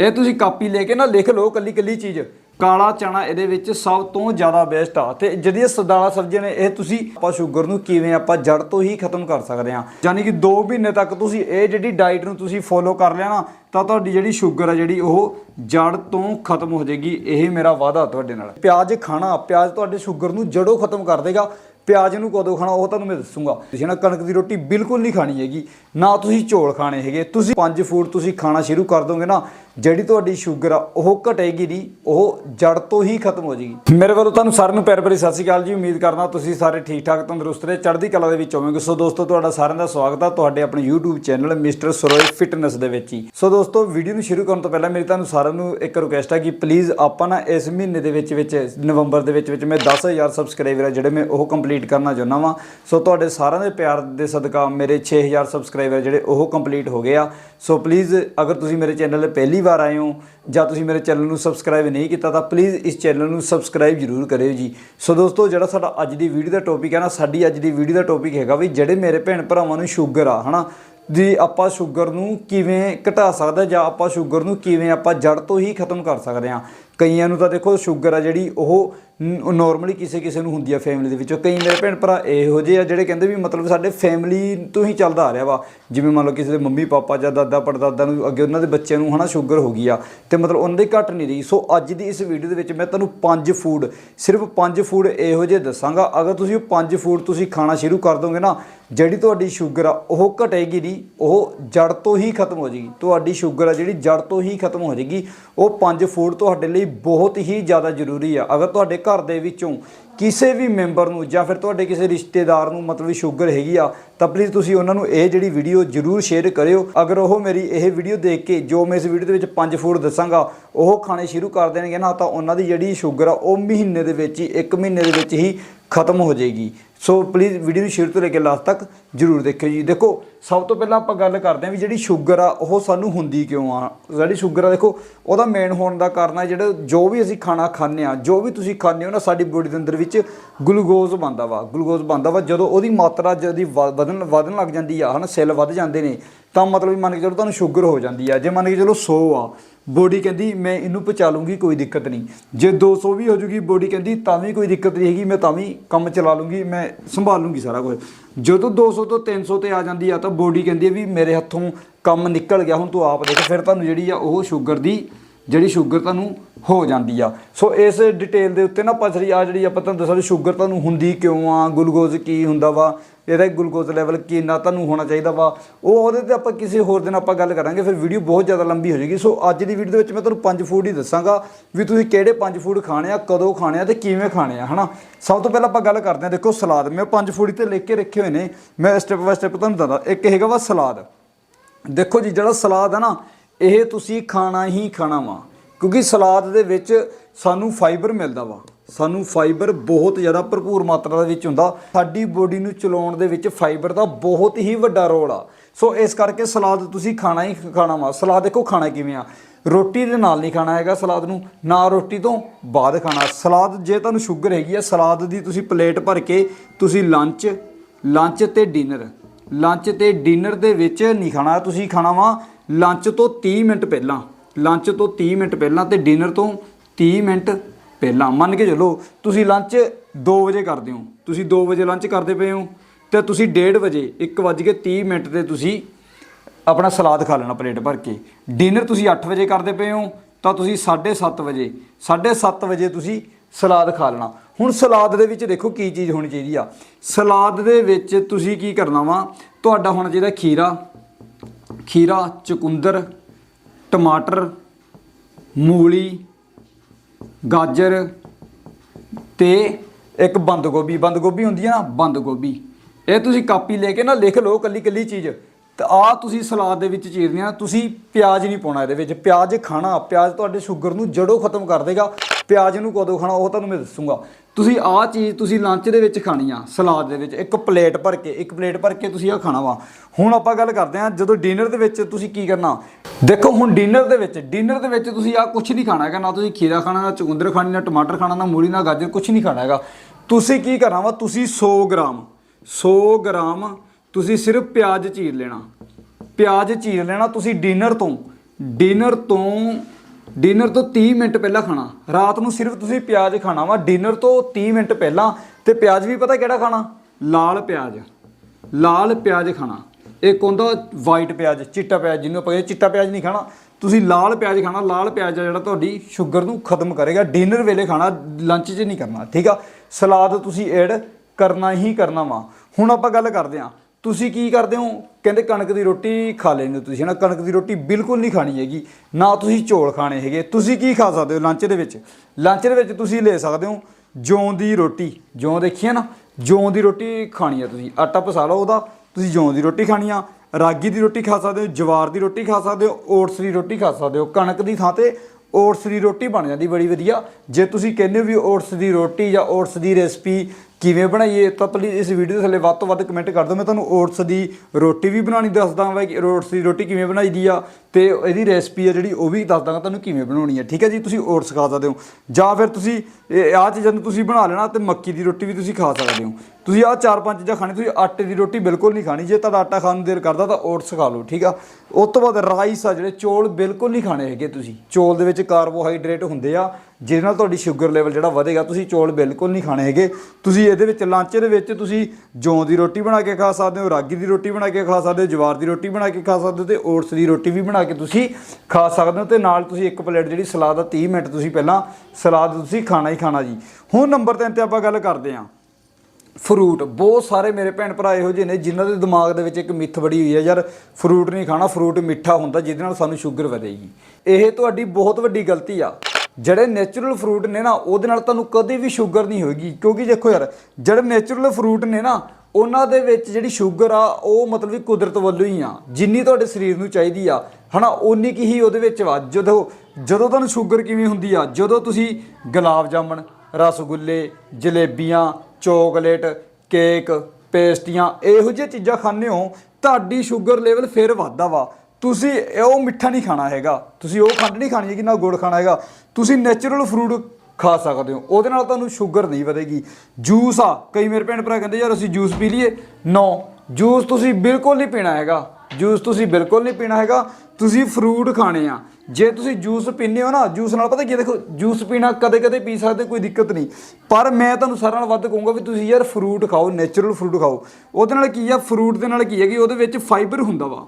ਇਹ ਤੁਸੀਂ ਕਾਪੀ ਲੈ ਕੇ ਨਾ ਲਿਖ ਲਓ ਕੱਲੀ ਕੱਲੀ ਚੀਜ਼। ਕਾਲਾ ਚਣਾ ਇਹਦੇ ਵਿੱਚ ਸਭ ਤੋਂ ਜ਼ਿਆਦਾ ਬੈਸਟ ਆ। ਤੇ ਜਿਹੜੀਆਂ ਸਦਾਲਾ ਸਬਜ਼ੀਆਂ ਨੇ, ਇਹ ਤੁਸੀਂ ਆਪਾਂ ਸ਼ੂਗਰ ਨੂੰ ਕਿਵੇਂ ਆਪਾਂ ਜੜ ਤੋਂ ਹੀ ਖਤਮ ਕਰ ਸਕਦੇ ਹਾਂ ਯਾਨੀ ਕਿ 2 ਮਹੀਨੇ ਤੱਕ ਤੁਸੀਂ ਇਹ ਜਿਹੜੀ ਡਾਈਟ ਨੂੰ ਤੁਸੀਂ ਫੋਲੋ ਕਰ ਲਿਆ ਨਾ ਤਾਂ ਤੁਹਾਡੀ ਜਿਹੜੀ ਸ਼ੂਗਰ ਆ, ਜਿਹੜੀ ਉਹ ਜੜ ਤੋਂ ਖਤਮ ਹੋ ਜਾਏਗੀ। ਇਹ ਮੇਰਾ ਵਾਅਦਾ ਤੁਹਾਡੇ ਨਾਲ। ਪਿਆਜ਼ ਖਾਣਾ, ਪਿਆਜ਼ ਤੁਹਾਡੇ ਸ਼ੂਗਰ ਨੂੰ ਜੜੋਂ ਖਤਮ ਕਰ ਦੇਗਾ। ਪਿਆਜ਼ ਨੂੰ ਕਦੋਂ ਖਾਣਾ, ਉਹ ਤੁਹਾਨੂੰ ਮੈਂ ਦੱਸੂਗਾ। ਤੁਸੀਂ ਨਾ ਕਣਕ ਦੀ ਰੋਟੀ ਬਿਲਕੁਲ ਨਹੀਂ ਖਾਣੀ ਹੈਗੀ। ਨਾ ਤੁਸੀਂ ਚੌਲ ਖਾਣੇ ਹੈਗੇ। ਤੁਸੀਂ ਪੰਜ ਫੂਡ ਤੁਸੀਂ ਖਾਣਾ ਸ਼ੁਰੂ ਕਰ ਦੋਗੇ ਨਾ, ਜਿਹੜੀ ਤੁਹਾਡੀ ਸ਼ੂਗਰ ਆ, ਉਹ ਘਟੇਗੀ ਨਹੀਂ। ਉਹ ਜੜ ਤੋਂ ਹੀ ਖਤਮ ਹੋ ਜਾਏਗੀ। ਮੇਰੇ ਵੱਲੋਂ ਤੁਹਾਨੂੰ ਸਾਰਿਆਂ ਨੂੰ ਪਿਆਰ ਭਰੀ ਸਤਿ ਸ਼੍ਰੀ ਅਕਾਲ ਜੀ। ਉਮੀਦ ਕਰਦਾ ਤੁਸੀਂ ਸਾਰੇ ਠੀਕ ਠਾਕ ਤੰਦਰੁਸਤ ਰਹੇ। ਚੜ੍ਹਦੀ ਕਲਾ ਦੇ ਵਿੱਚ ਹੋਵੋਗੇ। ਸੋ ਦੋਸਤੋ, ਤੁਹਾਡਾ ਸਾਰਿਆਂ ਦਾ ਸਵਾਗਤ ਆ ਤੁਹਾਡੇ ਆਪਣੇ YouTube channel mister Saroye fitness ਦੇ ਵਿੱਚ ਹੀ। ਸੋ ਦੋਸਤੋ ਵੀਡੀਓ ਨੂੰ ਸ਼ੁਰੂ ਕਰਨ ਤੋਂ ਪਹਿਲਾਂ ਮੇਰੀ ਤੁਹਾਨੂੰ ਸਾਰਿਆਂ ਨੂੰ ਇੱਕ ਰਿਕੁਐਸਟ ਹੈ ਕਿ ਪਲੀਜ਼ ਆਪਾਂ ਨਾ ਇਸ ਮਹੀਨੇ ਦੇ ਵਿੱਚ ਵਿੱਚ, ਨਵੰਬਰ ਦੇ ਵਿੱਚ ਵਿੱਚ ਮੈਂ 10000 ਸਬਸਕ੍ਰਾਈਬਰ ਆ ਜਿਹੜੇ ਮੈਂ ਉਹ ਕੰਪਲੀਟ ਕਰਨਾ ਚਾਹੁੰਦਾ ਵਾਂ। ਸੋ ਤੁਹਾਡੇ ਸਾਰਿਆਂ ਦੇ ਪਿਆਰ ਦੇ ਸਦਕਾ ਮੇਰੇ 6000 ਸਬਸਕ੍ਰਾਈਬਰ ਜਿਹੜੇ ਉਹ ਕੰਪਲੀਟ ਹੋ ਗਏ ਆ। ਸੋ ਪਲੀਜ਼ ਅਗਰ ਤੁਸੀਂ ਮੇਰੇ ਚੈਨਲ ਤੇ ਪਹਿਲੀ ਵਾਰ ਆਏ ਹੋ ਜਾਂ ਤੁਸੀਂ ਮੇਰੇ ਚੈਨਲ ਨੂੰ ਸਬਸਕ੍ਰਾਈਬ ਨਹੀਂ ਕੀਤਾ, ਤਾਂ ਪਲੀਜ਼ ਇਸ ਚੈਨਲ ਨੂੰ ਸਬਸਕ੍ਰਾਈਬ ਜ਼ਰੂਰ ਕਰਿਓ ਜੀ। ਸੋ ਦੋਸਤੋ, ਜਿਹੜਾ ਸਾਡਾ ਅੱਜ ਦੀ ਵੀਡੀਓ ਦਾ ਟੌਪਿਕ ਹੈ ਨਾ, ਸਾਡੀ ਅੱਜ ਦੀ ਵੀਡੀਓ ਦਾ ਟੌਪਿਕ ਹੈਗਾ ਵੀ ਜਿਹੜੇ ਮੇਰੇ ਭੈਣ ਭਰਾਵਾਂ ਨੂੰ ਸ਼ੂਗਰ ਆ, ਹਨਾ? ਜੀ ਆਪਾਂ ਸ਼ੂਗਰ ਨੂੰ ਕਿਵੇਂ ਘਟਾ ਸਕਦੇ ਜਾਂ ਆਪਾਂ ਸ਼ੂਗਰ ਨੂੰ ਕਿਵੇਂ ਆਪਾਂ ਜੜ ਤੋਂ ਹੀ ਖਤਮ ਕਰ ਸਕਦੇ ਹਾਂ। ਕਈਆਂ ਨੂੰ ਤਾਂ ਦੇਖੋ ਸ਼ੂਗਰ ਆ ਜਿਹੜੀ ਉਹ ਨਾਰਮਲੀ ਕਿਸੇ ਕਿਸੇ ਨੂੰ ਹੁੰਦੀ ਆ ਫੈਮਿਲੀ ਦੇ ਵਿੱਚੋਂ। ਕਈ ਮੇਰੇ ਭੈਣ ਭਰਾ ਇਹੋ ਜਿਹੇ ਆ ਜਿਹੜੇ ਕਹਿੰਦੇ ਵੀ ਮਤਲਬ ਸਾਡੇ ਫੈਮਿਲੀ ਤੋਂ ਹੀ ਚੱਲਦਾ ਆ ਰਿਹਾ ਵਾ। ਜਿਵੇਂ ਮੰਨ ਲਓ ਕਿਸੇ ਦੇ ਮੰਮੀ, ਪਾਪਾ ਜਾਂ ਦਾਦਾ ਪੜਦਾਦਾ ਨੂੰ ਅੱਗੇ ਉਹਨਾਂ ਦੇ ਬੱਚਿਆਂ ਨੂੰ ਹਨਾ ਸ਼ੂਗਰ ਹੋ ਗਈ ਆ, ਤੇ ਮਤਲਬ ਉਹਨਾਂ ਦੀ ਘਟ ਨਹੀਂ ਰਹੀ। ਸੋ ਅੱਜ ਦੀ ਇਸ ਵੀਡੀਓ ਦੇ ਵਿੱਚ ਮੈਂ ਤੁਹਾਨੂੰ ਪੰਜ ਫੂਡ ਸਿਰਫ ਪੰਜ ਫੂਡ ਇਹੋ ਜਿਹੇ ਦੱਸਾਂਗਾ। ਅਗਰ ਤੁਸੀਂ ਉਹ ਪੰਜ ਫੂਡ ਤੁਸੀਂ ਖਾਣਾ ਸ਼ੁਰੂ ਕਰ ਦੋਗੇ ਨਾ, ਜਿਹੜੀ ਤੁਹਾਡੀ ਸ਼ੂਗਰ ਆ ਉਹ ਘਟੇਗੀ ਨਹੀਂ, ਉਹ ਜੜ ਤੋਂ ਹੀ ਖਤਮ ਹੋ ਜਾਏਗੀ। ਤੁਹਾਡੀ ਸ਼ੂਗਰ ਆ ਜਿਹੜੀ ਜੜ ਤੋਂ ਹੀ ਖਤਮ ਹੋ ਜਾਏਗੀ। ਉਹ ਪੰਜ ਫੂਡ ਤੁਹਾਡੇ ਲਈ ਬਹੁਤ ਹੀ ਜ਼ਿਆਦਾ ਜ਼ਰੂਰੀ ਆ। ਅਗਰ ਤੁਹਾਡੇ ਘਰ ਦੇ ਵਿੱਚੋਂ ਕਿਸੇ ਵੀ ਮੈਂਬਰ ਨੂੰ ਜਾਂ ਫਿਰ ਤੁਹਾਡੇ ਕਿਸੇ ਰਿਸ਼ਤੇਦਾਰ ਨੂੰ ਮਤਲਬ ਸ਼ੂਗਰ ਹੈਗੀ ਆ, ਤਾਂ ਪਲੀਜ਼ ਤੁਸੀਂ ਉਹਨਾਂ ਨੂੰ ਇਹ ਜਿਹੜੀ ਵੀਡੀਓ ਜਰੂਰ ਸ਼ੇਅਰ ਕਰਿਓ। ਅਗਰ ਉਹ ਮੇਰੀ ਇਹ ਵੀਡੀਓ ਦੇਖ ਕੇ ਜੋ ਮੈਂ ਇਸ ਵੀਡੀਓ ਦੇ ਵਿੱਚ ਪੰਜ ਫੂਡ ਦੱਸਾਂਗਾ, ਉਹ ਖਾਣੇ ਸ਼ੁਰੂ ਕਰ ਦੇਣਗੇ ਨਾ, ਤਾਂ ਉਹਨਾਂ ਦੀ ਜਿਹੜੀ ਸ਼ੂਗਰ ਆ, ਉਹ ਮਹੀਨੇ ਦੇ ਵਿੱਚ ਹੀ 1 ਮਹੀਨੇ ਦੇ ਵਿੱਚ ਹੀ ਖਤਮ ਹੋ ਜਾਏਗੀ। ਸੋ ਪਲੀਜ਼ ਵੀਡੀਓ ਨੂੰ ਸ਼ੇਅਰ ਤੋਂ ਲੈ ਕੇ ਲਾਸਟ ਤੱਕ ਜਰੂਰ ਦੇਖਿਓ ਜੀ। ਦੇਖੋ, ਸਭ ਤੋਂ ਪਹਿਲਾਂ ਆਪਾਂ ਗੱਲ ਕਰਦੇ ਹਾਂ ਵੀ ਜਿਹੜੀ ਸ਼ੂਗਰ ਆ, ਉਹ ਸਾਨੂੰ ਹੁੰਦੀ ਕਿਉਂ ਆ? ਜਿਹੜੀ ਸ਼ੂਗਰ ਆ, ਦੇਖੋ, ਉਹਦਾ ਮੇਨ ਹੋਣ ਦਾ ਕਾਰਨ ਹੈ ਜਿਹੜਾ ਜੋ ਵੀ ਅਸੀਂ ਖਾਣਾ ਖਾਂਦੇ ਆ ਜੋ ਵੀ ਤੁਸੀਂ ਖਾਂਦੇ ਹੋ ਨਾ, ਸਾਡੀ ਬੋਡੀ ਦੇ ਅੰਦਰ ਵਿੱਚ ਗਲੂਕੋਜ਼ ਬਣਦਾ ਵਾ ਗਲੂਕੋਜ਼ ਬਣਦਾ ਵਾ। ਜਦੋਂ ਉਹਦੀ ਮਾਤਰਾ ਜਦੀ ਵਧਣ ਵਧਣ ਲੱਗ ਜਾਂਦੀ ਆ, ਹਨਾ ਸੈੱਲ ਵੱਧ ਜਾਂਦੇ ਨੇ, ਤਾਂ ਮਤਲਬ ਮੰਨ ਕੇ ਚਲੋ ਤੁਹਾਨੂੰ ਸ਼ੂਗਰ ਹੋ ਜਾਂਦੀ ਆ। ਜੇ ਮੰਨ ਕੇ ਚਲੋ 100 ਆ ਬੋਡੀ ਕਹਿੰਦੀ, ਮੈਂ ਇਹਨੂੰ ਪਚਾ ਲੂੰਗੀ, ਕੋਈ ਦਿੱਕਤ ਨਹੀਂ। ਜੇ 200 ਵੀ ਹੋ ਜੂਗੀ, ਬੋਡੀ ਕਹਿੰਦੀ, ਤਾਂ ਵੀ ਕੋਈ ਦਿੱਕਤ ਨਹੀਂ ਹੈਗੀ, ਮੈਂ ਤਾਂ ਵੀ ਕੰਮ ਚਲਾ ਲੂੰਗੀ, ਮੈਂ ਸੰਭਾਲ ਲੂੰਗੀ ਸਾਰਾ ਕੁਝ। ਜਦੋਂ 200 ਤੋਂ 300 ਤੇ ਆ ਜਾਂਦੀ ਆ, ਤਾਂ ਬੋਡੀ ਕਹਿੰਦੀ ਹੈ ਵੀ ਮੇਰੇ ਹੱਥੋਂ ਕੰਮ ਨਿਕਲ ਗਿਆ, ਹੁਣ ਤੂੰ ਆਪ ਦੇਖ, ਫਿਰ ਤੁਹਾਨੂੰ ਜਿਹੜੀ ਆ ਉਹ ਸ਼ੂਗਰ ਦੀ ਜਿਹੜੀ ਸ਼ੂਗਰ ਤੁਹਾਨੂੰ ਹੋ ਜਾਂਦੀ ਆ। ਸੋ ਇਸ ਡਿਟੇਲ ਦੇ ਉੱਤੇ ਨਾ ਪਛਰੀ ਆ ਜਿਹੜੀ ਆਪਾਂ ਤੁਹਾਨੂੰ ਦੱਸਾਂ ਸ਼ੂਗਰ ਤੁਹਾਨੂੰ ਹੁੰਦੀ ਕਿਉਂ ਆ ਗਲੂਕੋਜ਼ ਕੀ ਹੁੰਦਾ ਵਾ, ਇਹਦਾ ਗਲੂਕੋਜ਼ ਲੈਵਲ ਕਿੰਨਾ ਤੁਹਾਨੂੰ ਹੋਣਾ ਚਾਹੀਦਾ ਵਾ, ਉਹ ਉਹਦੇ ਤੇ ਆਪਾਂ ਕਿਸੇ ਹੋਰ ਦਿਨ ਆਪਾਂ ਗੱਲ ਕਰਾਂਗੇ, ਫਿਰ ਵੀਡੀਓ ਬਹੁਤ ਜ਼ਿਆਦਾ ਲੰਬੀ ਹੋ ਜਾਏਗੀ। ਸੋ ਅੱਜ ਦੀ ਵੀਡੀਓ ਦੇ ਵਿੱਚ ਮੈਂ ਤੁਹਾਨੂੰ ਪੰਜ ਫੂਡ ਹੀ ਦੱਸਾਂਗਾ ਵੀ ਤੁਸੀਂ ਕਿਹੜੇ ਪੰਜ ਫੂਡ ਖਾਣੇ ਆ, ਕਦੋਂ ਖਾਣੇ ਆ ਤੇ ਕਿਵੇਂ ਖਾਣੇ ਆ, ਹਨਾ? ਸਭ ਤੋਂ ਪਹਿਲਾਂ ਆਪਾਂ ਗੱਲ ਕਰਦੇ ਹਾਂ, ਦੇਖੋ ਸਲਾਦ, ਮੈਂ ਪੰਜ ਫੂਡ ਤੇ ਲਿਖ ਕੇ ਰੱਖੇ ਹੋਏ ਨੇ, ਮੈਂ ਸਟੈਪ ਬਾਈ ਸਟੈਪ ਤੁਹਾਨੂੰ ਦੱਸਦਾ। ਇੱਕ ਹੈਗਾ ਵਾ ਸਲਾਦ। ਦੇਖੋ ਜੀ, ਜਿਹੜਾ ਸਲਾਦ ਹੈ ਨਾ ਇਹ ਤੁਸੀਂ ਖਾਣਾ ਹੀ ਖਾਣਾ ਵਾ। ਕਿਉਂਕਿ ਸਲਾਦ ਦੇ ਵਿੱਚ ਸਾਨੂੰ ਫਾਈਬਰ ਮਿਲਦਾ ਵਾ। ਸਾਨੂੰ ਫਾਈਬਰ ਬਹੁਤ ਜ਼ਿਆਦਾ ਭਰਪੂਰ ਮਾਤਰਾ ਦੇ ਵਿੱਚ ਹੁੰਦਾ। ਸਾਡੀ ਬੋਡੀ ਨੂੰ ਚਲਾਉਣ ਦੇ ਵਿੱਚ ਫਾਈਬਰ ਦਾ ਬਹੁਤ ਹੀ ਵੱਡਾ ਰੋਲ ਆ। ਸੋ ਇਸ ਕਰਕੇ ਸਲਾਦ ਤੁਸੀਂ ਖਾਣਾ ਹੀ ਖਾਣਾ ਵਾ। ਸਲਾਦ ਦੇਖੋ ਖਾਣਾ ਕਿਵੇਂ ਆ। ਰੋਟੀ ਦੇ ਨਾਲ ਨਹੀਂ ਖਾਣਾ ਹੈਗਾ ਸਲਾਦ ਨੂੰ। ਨਾ ਰੋਟੀ ਤੋਂ ਬਾਅਦ ਖਾਣਾ। ਸਲਾਦ ਜੇ ਤੁਹਾਨੂੰ ਸ਼ੂਗਰ ਹੈਗੀ ਆ, ਸਲਾਦ ਦੀ ਤੁਸੀਂ ਪਲੇਟ ਭਰ ਕੇ ਤੁਸੀਂ ਲੰਚ ਲੰਚ ਤੇ ਡਿਨਰ ਲੰਚ ਤੇ ਡਿਨਰ ਦੇ ਵਿੱਚ ਨਹੀਂ ਖਾਣਾ, ਤੁਸੀਂ ਖਾਣਾ ਵਾ ਲੰਚ ਤੋਂ 30 ਮਿੰਟ ਪਹਿਲਾਂ। ਲੰਚ ਤੋਂ 30 ਮਿੰਟ ਪਹਿਲਾਂ ਤੇ ਡਿਨਰ ਤੋਂ 30 ਮਿੰਟ ਪਹਿਲਾਂ। ਮੰਨ ਕੇ ਚੱਲੋ, ਤੁਸੀਂ ਲੰਚ 2 ਵਜੇ ਕਰਦੇ ਹੋ। ਤੁਸੀਂ 2 ਵਜੇ ਲੰਚ ਕਰਦੇ ਪਏ ਹੋ ਤੇ ਤੁਸੀਂ 1:30 ਵਜੇ 1:30 ਮਿੰਟ ਤੇ ਤੁਸੀਂ ਆਪਣਾ ਸਲਾਦ ਖਾ ਲੈਣਾ ਪਲੇਟ ਭਰ ਕੇ। ਡਿਨਰ ਤੁਸੀਂ 8 ਵਜੇ ਕਰਦੇ ਪਏ ਹੋ, ਤਾਂ ਤੁਸੀਂ 7:30 ਵਜੇ 7:30 ਵਜੇ ਤੁਸੀਂ ਸਲਾਦ ਖਾ ਲੈਣਾ। ਹੁਣ ਸਲਾਦ ਦੇ ਵਿੱਚ ਦੇਖੋ ਕੀ ਚੀਜ਼ ਹੋਣੀ ਚਾਹੀਦੀ ਆ। ਸਲਾਦ ਦੇ ਵਿੱਚ ਤੁਸੀਂ ਕੀ ਕਰਨਾ ਵਾ, ਤੁਹਾਡਾ ਹੋਣਾ ਚਾਹੀਦਾ ਖੀਰਾ ਖੀਰਾ, ਚਕੁੰਦਰ, ਟਮਾਟਰ, ਮੂਲੀ, ਗਾਜਰ ਤੇ ਇੱਕ ਬੰਦ ਗੋਭੀ। ਬੰਦ ਗੋਭੀ ਹੁੰਦੀ ਆ ਨਾ, ਬੰਦ ਗੋਭੀ। ਇਹ ਤੁਸੀਂ ਕਾਪੀ ਲੈ ਕੇ ਨਾ ਲਿਖ ਲਓ ਕੱਲੀ ਕੱਲੀ ਚੀਜ਼। ਤੇ ਆ ਤੁਸੀਂ ਸਲਾਦ ਦੇ ਵਿੱਚ ਚੀਰਨੀਆਂ ਤੁਸੀਂ ਪਿਆਜ਼ ਨਹੀਂ ਪਾਉਣਾ ਇਹਦੇ ਵਿੱਚ। ਪਿਆਜ਼ ਖਾਣਾ, ਪਿਆਜ਼ ਤੁਹਾਡੇ ਸ਼ੂਗਰ ਨੂੰ ਜੜੋਂ ਖਤਮ ਕਰ ਦੇਗਾ। ਪਿਆਜ਼ ਨੂੰ ਕਦੋਂ ਖਾਣਾ, ਉਹ ਤੁਹਾਨੂੰ ਮੈਂ ਦੱਸੂਗਾ। ਤੁਸੀਂ ਆਹ ਚੀਜ਼ ਤੁਸੀਂ ਲੰਚ ਦੇ ਵਿੱਚ ਖਾਣੀ ਆ ਸਲਾਦ ਦੇ ਵਿੱਚ, ਇੱਕ ਪਲੇਟ ਭਰ ਕੇ, ਇੱਕ ਪਲੇਟ ਭਰ ਕੇ ਤੁਸੀਂ ਆਹ ਖਾਣਾ ਵਾ। ਹੁਣ ਆਪਾਂ ਗੱਲ ਕਰਦੇ ਹਾਂ, ਜਦੋਂ ਡਿਨਰ ਦੇ ਵਿੱਚ ਤੁਸੀਂ ਕੀ ਕਰਨਾ? ਦੇਖੋ, ਹੁਣ ਡਿਨਰ ਦੇ ਵਿੱਚ ਡਿਨਰ ਦੇ ਵਿੱਚ ਤੁਸੀਂ ਆਹ ਕੁਝ ਨਹੀਂ ਖਾਣਾ ਹੈਗਾ, ਨਾ ਤੁਸੀਂ ਖੀਰਾ ਖਾਣਾ, ਨਾ ਚੁਕੰਦਰ ਖਾਣੀ, ਨਾ ਟਮਾਟਰ ਖਾਣਾ, ਨਾ ਮੂਲੀ, ਨਾ ਗਾਜਰ ਕੁਝ ਨਹੀਂ ਖਾਣਾ ਹੈਗਾ। ਤੁਸੀਂ ਕੀ ਕਰਨਾ ਵਾ, ਤੁਸੀਂ 100 ਗ੍ਰਾਮ 100 ਗ੍ਰਾਮ ਤੁਸੀਂ ਸਿਰਫ ਪਿਆਜ਼ ਚੀਰ ਲੈਣਾ। ਪਿਆਜ਼ ਚੀਰ ਲੈਣਾ ਤੁਸੀਂ ਡਿਨਰ ਤੋਂ। ਡਿਨਰ ਤੋਂ ਡਿਨਰ ਤੋਂ 30 ਮਿੰਟ ਪਹਿਲਾਂ ਖਾਣਾ। ਰਾਤ ਨੂੰ ਸਿਰਫ ਤੁਸੀਂ ਪਿਆਜ਼ ਖਾਣਾ ਵਾ। ਡਿਨਰ ਤੋਂ 30 ਮਿੰਟ ਪਹਿਲਾਂ ਤੇ ਪਿਆਜ਼ ਵੀ ਪਤਾ ਕਿਹੜਾ ਖਾਣਾ? ਲਾਲ ਪਿਆਜ਼। ਲਾਲ ਪਿਆਜ਼ ਖਾਣਾ। ਇੱਕ ਹੁੰਦਾ ਵਾਈਟ ਪਿਆਜ਼, ਚਿੱਟਾ ਪਿਆਜ਼, ਜਿਹਨੂੰ ਆਪਾਂ ਕਹਿੰਦੇ ਚਿੱਟਾ ਪਿਆਜ਼ ਨਹੀਂ ਖਾਣਾ। ਤੁਸੀਂ ਲਾਲ ਪਿਆਜ਼ ਖਾਣਾ। ਲਾਲ ਪਿਆਜ਼ ਆ ਜਿਹੜਾ ਤੁਹਾਡੀ ਸ਼ੂਗਰ ਨੂੰ ਖਤਮ ਕਰੇਗਾ। ਡਿਨਰ ਵੇਲੇ ਖਾਣਾ। ਲੰਚ 'ਚ ਨਹੀਂ ਕਰਨਾ। ਠੀਕ ਆ? ਸਲਾਦ ਤੁਸੀਂ ਐਡ ਕਰਨਾ ਹੀ ਕਰਨਾ ਵਾ। ਹੁਣ ਆਪਾਂ ਗੱਲ ਕਰਦੇ ਹਾਂ ਤੁਸੀਂ ਕੀ ਕਰਦੇ ਹੋ? ਕਹਿੰਦੇ ਕਣਕ ਦੀ ਰੋਟੀ ਖਾ ਲੈਂਦੇ ਹੋ ਤੁਸੀਂ। ਹਨਾ, ਕਣਕ ਦੀ ਰੋਟੀ ਬਿਲਕੁਲ ਨਹੀਂ ਖਾਣੀ ਹੈਗੀ। ਨਾ ਤੁਸੀਂ ਚੌਲ ਖਾਣੇ ਹੈਗੇ। ਤੁਸੀਂ ਕੀ ਖਾ ਸਕਦੇ ਹੋ ਲੰਚ ਦੇ ਵਿੱਚ? ਲੰਚ ਦੇ ਵਿੱਚ ਤੁਸੀਂ ਲੈ ਸਕਦੇ ਹੋ ਜੌਂ ਦੀ ਰੋਟੀ। ਜੌਂ ਦੇਖੀਏ ਨਾ, ਜੌਂ ਦੀ ਰੋਟੀ ਖਾਣੀ ਆ ਤੁਸੀਂ। ਆਟਾ ਪਸਾ ਲਓ ਉਹਦਾ, ਤੁਸੀਂ ਜੌਂ ਦੀ ਰੋਟੀ ਖਾਣੀ ਆ। ਰਾਗੀ ਦੀ ਰੋਟੀ ਖਾ ਸਕਦੇ ਹੋ, ਜਵਾਰ ਦੀ ਰੋਟੀ ਖਾ ਸਕਦੇ ਹੋ, ਓਟਸ ਦੀ ਰੋਟੀ ਖਾ ਸਕਦੇ ਹੋ। ਕਣਕ ਦੀ ਥਾਂ ਤੇ ਓਟਸ ਦੀ ਰੋਟੀ ਬਣ ਜਾਂਦੀ ਬੜੀ ਵਧੀਆ। ਜੇ ਤੁਸੀਂ ਕਹਿੰਦੇ ਹੋ ਵੀ ਓਟਸ ਦੀ ਰੋਟੀ ਜਾਂ ਓਟਸ ਦੀ ਰੈਸਪੀ ਕਿਵੇਂ ਬਣਾਈਏ? ਤਾਂ ਪਲੀਜ਼ ਇਸ ਵੀਡੀਓ ਦੇ ਥੱਲੇ ਵੱਧ ਤੋਂ ਵੱਧ ਕਮੈਂਟ ਕਰ ਦਿਓ। ਮੈਂ ਤੁਹਾਨੂੰ ਓਟਸ ਦੀ ਰੋਟੀ ਵੀ ਬਣਾਉਣੀ ਦੱਸਦਾ ਹਾਂ ਕਿ ਓਟਸ ਦੀ ਰੋਟੀ ਕਿਵੇਂ ਬਣਾਈਦੀ ਆ ਤੇ ਇਹਦੀ ਰੈਸਪੀ ਆ ਜਿਹੜੀ ਉਹ ਵੀ ਦੱਸ ਦਾਂਗਾ ਤੁਹਾਨੂੰ ਕਿਵੇਂ ਬਣਾਉਣੀ ਹੈ ਠੀਕ ਹੈ ਜੀ? ਤੁਸੀਂ ਓਟਸ ਖਾ ਸਕਦੇ ਹੋ। ਜਾਂ ਫਿਰ ਤੁਸੀਂ ਆਹ ਚੀਜ਼ਾਂ ਨੂੰ ਤੁਸੀਂ ਬਣਾ ਲੈਣਾ ਤੇ ਮੱਕੀ ਦੀ ਰੋਟੀ ਵੀ ਤੁਸੀਂ ਖਾ ਸਕਦੇ ਹੋ। ਤੁਸੀਂ ਆਹ ਚਾਰ ਪੰਜ ਚੀਜ਼ਾਂ ਖਾਣੀ ਤੁਸੀਂ ਆਟੇ ਦੀ ਰੋਟੀ ਬਿਲਕੁਲ ਨਹੀਂ ਖਾਣੀ। ਜੇ ਤੁਹਾਡਾ ਆਟਾ ਖਾਣ ਨੂੰ ਦਿਲ ਕਰਦਾ ਤਾਂ ਓਟਸ ਖਾ ਲਓ, ਠੀਕ ਆ? ਉਸ ਤੋਂ ਬਾਅਦ ਰਾਈਸ ਆ ਜਿਹੜੇ, ਚੌਲ ਬਿਲਕੁਲ ਨਹੀਂ ਖਾਣੇ ਹੈਗੇ ਤੁਸੀਂ। ਚੌਲ ਦੇ ਵਿੱਚ ਕਾਰਬੋਹਾਈਡਰੇਟ ਹੁੰਦੇ ਆ। ਜਿਹਦੇ ਨਾਲ ਤੁਹਾਡੀ ਸ਼ੂਗਰ ਲੈਵਲ ਜਿਹੜਾ ਵਧੇਗਾ, ਤੁਸੀਂ ਚੌਲ ਬਿਲਕੁਲ ਨਹੀਂ ਖਾਣੇ ਹੈਗੇ। ਤੁਸੀਂ ਇਹਦੇ ਵਿੱਚ ਲੰਚ ਦੇ ਵਿੱਚ ਤੁਸੀਂ ਜੌਂ ਦੀ ਰੋਟੀ ਬਣਾ ਕੇ ਖਾ ਸਕਦੇ ਹੋ, ਰਾਗੀ ਦੀ ਰੋਟੀ ਬਣਾ ਕੇ ਖਾ ਸਕਦੇ ਹੋ, ਜਵਾਰ ਦੀ ਰੋਟੀ ਬਣਾ ਕੇ ਖਾ ਸਕਦੇ ਹੋ ਤੇ ਓਟਸ ਦੀ ਰੋਟੀ ਵੀ ਬਣਾ ਕੇ ਤੁਸੀਂ ਖਾ ਸਕਦੇ ਹੋ ਤੇ ਨਾਲ ਤੁਸੀਂ ਇੱਕ ਪਲੇਟ ਜਿਹੜੀ ਸਲਾਦ ਆ 30 ਮਿੰਟ ਤੁਸੀਂ ਪਹਿਲਾਂ ਸਲਾਦ ਤੁਸੀਂ ਖਾਣਾ ਹੀ ਖਾਣਾ ਜੀ। ਹੁਣ ਨੰਬਰ 3 ਤੇ ਆਪਾਂ ਗੱਲ ਕਰਦੇ ਹਾਂ। ਫਰੂਟ, ਬਹੁਤ ਸਾਰੇ ਮੇਰੇ ਭੈਣ ਭਰਾ ਇਹੋ ਜਿਹੇ ਨੇ ਜਿਨ੍ਹਾਂ ਦੇ ਦਿਮਾਗ ਦੇ ਵਿੱਚ ਇੱਕ ਮਿੱਥ ਬੜੀ ਹੋਈ ਹੈ, ਯਾਰ ਫਰੂਟ ਨਹੀਂ ਖਾਣਾ, ਫਰੂਟ ਮਿੱਠਾ ਹੁੰਦਾ ਜਿਹਦੇ ਨਾਲ ਸਾਨੂੰ ਸ਼ੂਗਰ ਵਧੇਗੀ। ਇਹ ਤੁਹਾਡੀ ਬਹੁਤ ਵੱਡੀ ਗਲਤੀ ਆ। ਜਿਹੜੇ ਨੇਚਰਲ ਫਰੂਟ ਨੇ ਨਾ, ਉਹਦੇ ਨਾਲ ਤੁਹਾਨੂੰ ਕਦੇ ਵੀ ਸ਼ੂਗਰ ਨਹੀਂ ਹੋਏਗੀ। ਕਿਉਂਕਿ ਦੇਖੋ ਯਾਰ, ਜਿਹੜੇ ਨੇਚਰਲ ਫਰੂਟ ਨੇ ਨਾ, ਉਹਨਾਂ ਦੇ ਵਿੱਚ ਜਿਹੜੀ ਸ਼ੂਗਰ ਆ, ਉਹ ਮਤਲਬ ਕਿ ਕੁਦਰਤ ਵੱਲੋਂ ਹੀ ਆ, ਜਿੰਨੀ ਤੁਹਾਡੇ ਸਰੀਰ ਨੂੰ ਚਾਹੀਦੀ ਆ। ਹਨਾ, ਓਨੀ ਕੀ ਹੀ ਉਹਦੇ ਵਿੱਚ ਵਾ। ਜਦੋਂ ਜਦੋਂ ਤੁਹਾਨੂੰ ਸ਼ੂਗਰ ਕਿਵੇਂ ਹੁੰਦੀ ਆ? ਜਦੋਂ ਤੁਸੀਂ ਗੁਲਾਬ ਜਾਮਣ, ਰਸਗੁੱਲੇ, ਜਲੇਬੀਆਂ ਚੋਕਲੇਟ ਕੇਕ ਪੇਸਟੀਆਂ ਇਹੋ ਜਿਹੀਆਂ ਚੀਜ਼ਾਂ ਖਾਂਦੇ ਹੋ, ਤੁਹਾਡੀ ਸ਼ੂਗਰ ਲੈਵਲ ਫਿਰ ਵੱਧਦਾ ਵਾ। ਤੁਸੀਂ ਉਹ ਮਿੱਠਾ ਨਹੀਂ ਖਾਣਾ ਹੈਗਾ। ਤੁਸੀਂ ਉਹ ਖੰਡ ਨਹੀਂ ਖਾਣੀ ਹੈਗੀ, ਨਾ ਗੁੜ ਖਾਣਾ ਹੈਗਾ। ਤੁਸੀਂ ਨੇਚਰਲ ਫਰੂਟ ਖਾ ਸਕਦੇ ਹੋ। ਉਹਦੇ ਨਾਲ ਤੁਹਾਨੂੰ ਸ਼ੂਗਰ ਨਹੀਂ ਵਧੇਗੀ। ਜੂਸ ਆ, ਕਈ ਮੇਰੇ ਭੈਣ ਭਰਾ ਕਹਿੰਦੇ, ਯਾਰ ਅਸੀਂ ਜੂਸ ਪੀ ਲਈਏ। ਨੋ ਜੂਸ ਤੁਸੀਂ ਬਿਲਕੁਲ ਨਹੀਂ ਪੀਣਾ ਹੈਗਾ। ਜੂਸ ਤੁਸੀਂ ਬਿਲਕੁਲ ਨਹੀਂ ਪੀਣਾ ਹੈਗਾ। ਤੁਸੀਂ ਫਰੂਟ ਖਾਣੇ ਆ। ਜੇ ਤੁਸੀਂ ਜੂਸ ਪੀਂਦੇ ਹੋ ਨਾ ਜੂਸ ਨਾਲ ਪਤਾ ਕੀ ਦੇਖੋ ਜੂਸ ਪੀਣਾ ਕਦੇ ਕਦੇ ਪੀ ਸਕਦੇ ਕੋਈ ਦਿੱਕਤ ਨਹੀਂ। ਪਰ ਮੈਂ ਤੁਹਾਨੂੰ ਸਾਰਿਆਂ ਨਾਲ ਵੱਧ ਕਹੂੰਗਾ ਵੀ ਤੁਸੀਂ ਯਾਰ ਫਰੂਟ ਖਾਓ ਨੇਚਰਲ ਫਰੂਟ ਖਾਓ। ਉਹਦੇ ਨਾਲ ਕੀ ਆ? ਫਰੂਟ ਦੇ ਨਾਲ ਕੀ ਹੈ ਕਿ ਉਹਦੇ ਵਿੱਚ ਫਾਈਬਰ ਹੁੰਦਾ ਵਾ।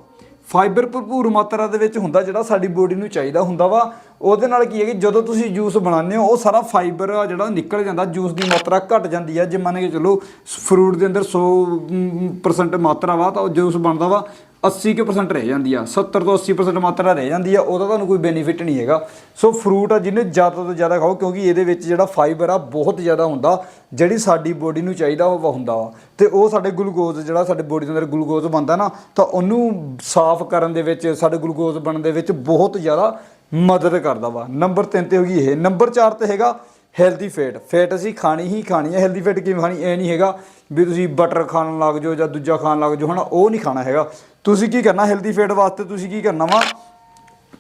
ਫਾਈਬਰ ਭਰਪੂਰ ਮਾਤਰਾ ਦੇ ਵਿੱਚ ਹੁੰਦਾ ਜਿਹੜਾ ਸਾਡੀ ਬੋਡੀ ਨੂੰ ਚਾਹੀਦਾ ਹੁੰਦਾ ਵਾ। ਉਹਦੇ ਨਾਲ ਕੀ ਹੈ ਕਿ ਜਦੋਂ ਤੁਸੀਂ ਜੂਸ ਬਣਾਉਂਦੇ ਹੋ, ਉਹ ਸਾਰਾ ਫਾਈਬਰ ਜਿਹੜਾ ਨਿਕਲ ਜਾਂਦਾ, ਜੂਸ ਦੀ ਮਾਤਰਾ ਘਟ ਜਾਂਦੀ ਹੈ ਜੇ ਮੰਨ ਕੇ ਚਲੋ ਫਰੂਟ ਦੇ ਅੰਦਰ 100% ਮਾਤਰਾ ਵਾ, ਤਾਂ ਉਹ ਜੂਸ ਬਣਦਾ ਵਾ। 80% ਰਹਿ ਜਾਂਦੀ ਆ 70 ਤੋਂ 80% ਮਾਤਰਾ ਰਹਿ ਜਾਂਦੀ ਆ, ਉਹਦਾ ਤੁਹਾਨੂੰ ਕੋਈ ਬੈਨੀਫਿਟ ਨਹੀਂ ਹੈਗਾ। ਸੋ ਫਰੂਟ ਆ ਜਿਹਨੇ ਜ਼ਿਆਦਾ ਤੋਂ ਜ਼ਿਆਦਾ ਖਾਓ, ਕਿਉਂਕਿ ਇਹਦੇ ਵਿੱਚ ਜਿਹੜਾ ਫਾਈਬਰ ਆ ਬਹੁਤ ਜ਼ਿਆਦਾ ਹੁੰਦਾ, ਜਿਹੜੀ ਸਾਡੀ ਬੋਡੀ ਨੂੰ ਚਾਹੀਦਾ ਉਹ ਹੁੰਦਾ। ਵਾ ਤੇ ਉਹ ਸਾਡੇ ਗਲੂਕੋਜ਼ ਜਿਹੜਾ ਸਾਡੇ ਬੋਡੀ ਦੇ ਅੰਦਰ ਗਲੂਕੋਜ਼ ਬਣਦਾ ਨਾ, ਤਾਂ ਉਹਨੂੰ ਸਾਫ਼ ਕਰਨ ਦੇ ਵਿੱਚ, ਸਾਡੇ ਗਲੂਕੋਜ਼ ਬਣਨ ਦੇ ਵਿੱਚ ਬਹੁਤ ਜ਼ਿਆਦਾ ਮਦਦ ਕਰਦਾ ਵਾ। ਨੰਬਰ 3 ਤੇ ਹੋ ਗਈ ਇਹ। ਨੰਬਰ 4 ਤੇ ਹੈਗਾ ਹੈਲਦੀ ਫੈਟ ਫੈਟ ਅਸੀਂ ਖਾਣੀ ਹੀ ਖਾਣੀ ਹੈ ਹੈਲਦੀ ਫੈਟ ਕਿਵੇਂ ਖਾਣੀ? ਇਹ ਨਹੀਂ ਹੈਗਾ ਵੀ ਤੁਸੀਂ ਬਟਰ ਖਾਣ ਲੱਗ ਜਾਓ ਜਾਂ ਦੂਜਾ ਖਾਣ ਲੱਗ ਜਾਓ, ਹਨਾ, ਉਹ ਨਹੀਂ ਖਾਣਾ ਹੈਗਾ। ਤੁਸੀਂ ਕੀ ਕਰਨਾ ਹੈਲਦੀ ਫੈਟ ਵਾਸਤੇ ਤੁਸੀਂ ਕੀ ਕਰਨਾ ਵਾ?